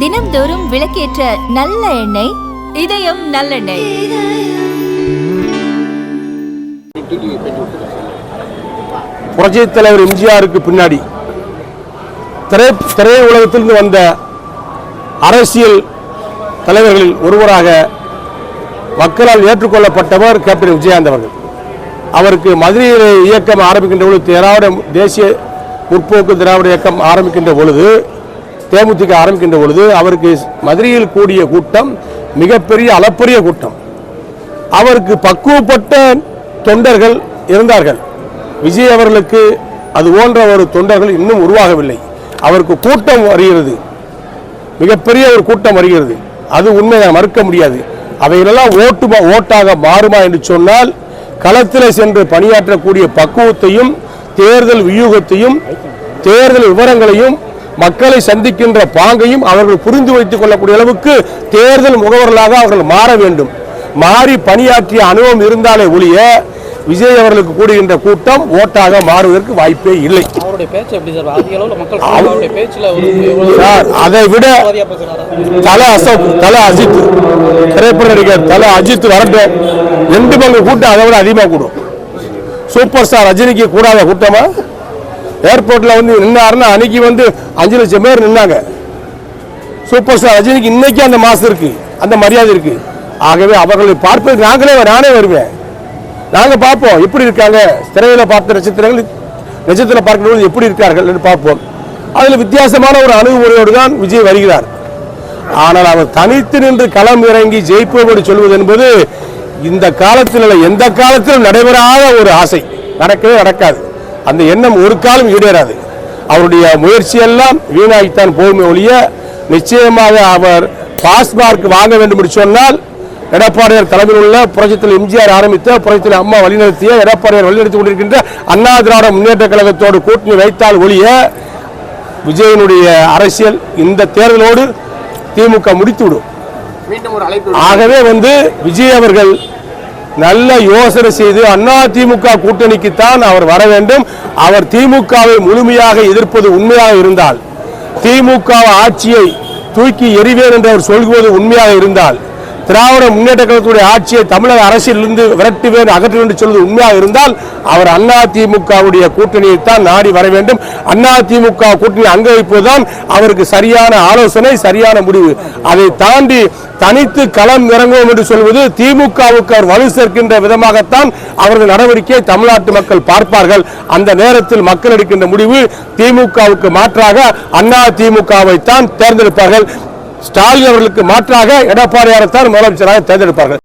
தினம்தோறும் விளக்கேற்ற நல்ல எண்ணெய் இதயம் நல்லெண்ணெய். புரட்சித் தலைவர் எம்ஜிஆருக்கு பின்னாடி திரை திரை உலகத்திலிருந்து வந்த அரசியல் தலைவர்களில் ஒருவராக மக்களால் ஏற்றுக்கொள்ளப்பட்டவர் கேப்டன் விஜயகாந்த் அவர்கள். அவருக்கு மதுரையில் இயக்கம் ஆரம்பிக்கின்ற பொழுது திராவிட தேசிய முற்போக்கு திராவிட இயக்கம் ஆரம்பிக்கின்ற பொழுது தேமுதிக ஆரம்பிக்கின்ற பொழுது அவருக்கு மதுரையில் கூடிய கூட்டம் மிகப்பெரிய அளப்பரிய கூட்டம். அவருக்கு பக்குவப்பட்ட தொண்டர்கள் இருந்தார்கள். விஜய் அவர்களுக்கு அது போன்ற ஒரு தொண்டர்கள் இன்னும் உருவாகவில்லை. அவருக்கு கூட்டம் வருகிறது. மிகப்பெரிய ஒரு கூட்டம் வருகிறது. அது உண்மைதான் மறுக்க முடியாது. அவைகளெல்லாம் ஓட்டு ஓட்டாக மாறுமா என்று சொன்னால் களத்தில் சென்று பணியாற்றக்கூடிய பக்குவத்தையும் தேர்தல் வியூகத்தையும் தேர்தல் விவரங்களையும் மக்களை சந்திக்கின்ற பாங்கையும் அவர்கள் புரிந்து வைத்துக் கொள்ளக்கூடிய அளவுக்கு தேர்தல் முகவர்களாக அவர்கள் மாற வேண்டும். மாறி பணியாற்றிய அனுபவம் இருந்தாலே ஒழிய விஜய் அவர்களுக்கு கூடுகின்ற கூட்டம் ஓட்டாக மாறுவதற்கு வாய்ப்பே இல்லை. அதை? விட தல அசோக் தல அஜித். திரைப்பட நடிகர் தல அஜித் வரட்டும். ரெண்டு பங்கு கூட்டம் அதை விட அதிகமாக கூடும். சூப்பர் ஸ்டார் ரஜினிக்கு கூடாத கூட்டமா? ஏர்போர்ட்ல வந்து நின்னாருன்னா அன்னைக்கு வந்து அஞ்சு லட்சம் பேர் நின்னாங்க. சூப்பர் ஸ்டார் ரஜினிக்கு இன்னைக்கு அந்த மாசம் இருக்கு அந்த மரியாதை இருக்கு. ஆகவே அவர்களை பார்ப்பதற்கு நாங்களே நானே வருவேன். நாங்க பார்ப்போம் எப்படி இருக்காங்க? திரையில பார்த்த நட்சத்திரங்கள் நட்சத்திரம் பார்க்கும்போது எப்படி இருக்கார்கள் என்று பார்ப்போம். அதில் வித்தியாசமான ஒரு அணுகுமுறையோடு தான் விஜய் வருகிறார். ஆனால் அவர் தனித்து நின்று களம் இறங்கி ஜெயிப்போம் என்று சொல்வது என்பது இந்த காலத்தில் எந்த காலத்திலும் நடைபெறாத ஒரு ஆசை. நடக்கவே நடக்காது. அந்த எண்ணம் ஒரு காலம் ஈடேறாது. அவருடைய முயற்சியெல்லாம் வீணாகித்தான் போகுமே ஒழிய நிச்சயமாக அவர் பாஸ்மார்க் வாங்க வேண்டும் என்று சொன்னால் எடப்பாடியார் தலைமையில் உள்ள புரட்சித்தில் எம்ஜிஆர் ஆரம்பித்த புரட்சித்தில் அம்மா வழிநடத்திய எடப்பாடியார் வழிநடத்தி கொண்டிருக்கின்ற அண்ணா திராவிட முன்னேற்ற கழகத்தோடு கூட்டணி வைத்தால் ஒழிய விஜயனுடைய அரசியல் இந்த தேர்தலோடு திமுக முடித்துவிடும். ஆகவே வந்து விஜய் அவர்கள் நல்ல யோசனை செய்து அண்ணா திமுக கூட்டணிக்குத்தான் அவர் வர வேண்டும். அவர் திமுகவை முழுமையாக எதிர்ப்பது உண்மையாக இருந்தால் திமுக ஆட்சியை தூக்கி எறிவேன் என்று அவர் சொல்வது உண்மையாக இருந்தால் திராவிட முன்னேற்ற கழகத்துடைய ஆட்சியை தமிழக அரசியலிருந்து வேண்டும் அகற்ற வேண்டும் சொல்வது உண்மையாக இருந்தால் அவர் அண்ணா திமுகவுடைய கூட்டணியைத்தான் நாடி வர வேண்டும். அண்ணா திமுக கூட்டணி அங்க வைப்பதுதான் அவருக்கு சரியான ஆலோசனை சரியான முடிவு. அதை தாண்டி தனித்து களம் இறங்குவோம் என்று சொல்வது திமுகவுக்கு அவர் வலு சேர்க்கின்ற விதமாகத்தான் அவரது நடவடிக்கையை தமிழ்நாட்டு மக்கள் பார்ப்பார்கள். அந்த நேரத்தில் மக்கள் எடுக்கின்ற முடிவு திமுகவுக்கு மாற்றாக அண்ணா திமுகவை தான் தேர்ந்தெடுப்பார்கள். ஸ்டாலின் அவர்களுக்கு மாற்றாக எடப்பாடியாரைத்தான் முதலமைச்சராக தேர்ந்தெடுப்பார்கள்.